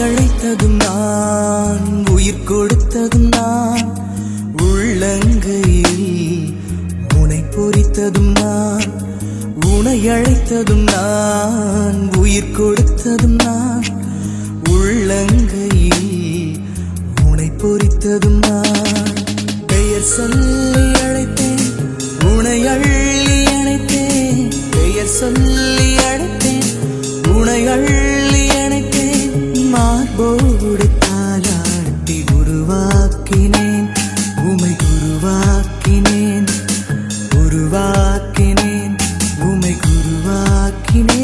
அழைத்ததும் நான் உயிர் கொடுத்ததும் நான் உள்ளங்கையில் உனை பொறித்ததும் நான் உனை அழைத்ததும் நான் உயிர் கொடுத்ததும் நான் உள்ளங்கையில் உனை பொறித்ததும் நான். உருவாக்கினேன். உமை குருவாக்கினேன்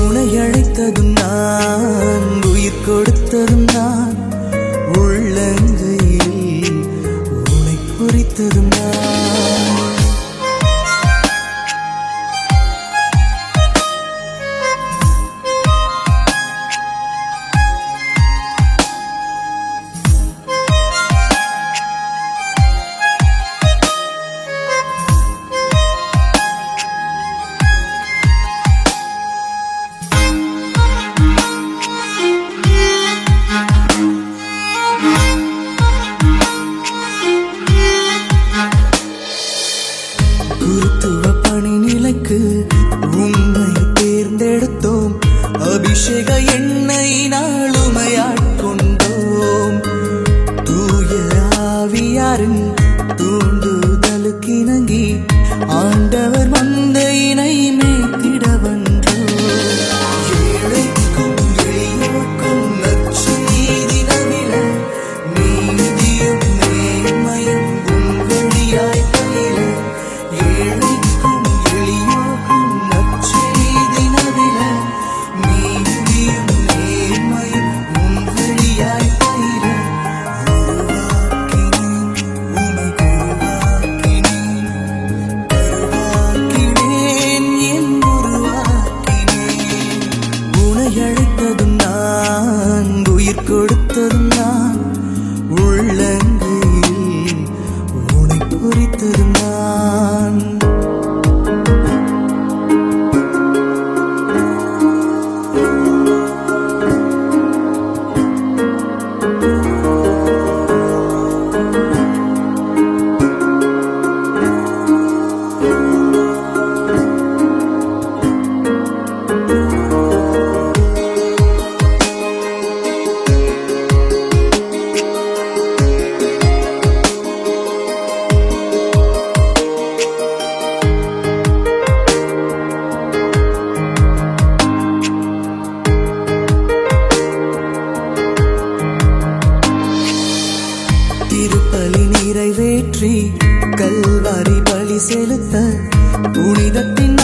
உனை அழைத்ததும் நான் உயிர் கொடுத்ததும் நான் உள்ளங்கையில் உனை குறித்ததும் நான். அபிஷேக எண்ணெய் நாளுமையாட்கொண்டோம் தூய ஆவியாரின் உயிர் திருப்பலி நிறைவேற்றி கல்வாரி பலி செலுத்த புனிதத்தின்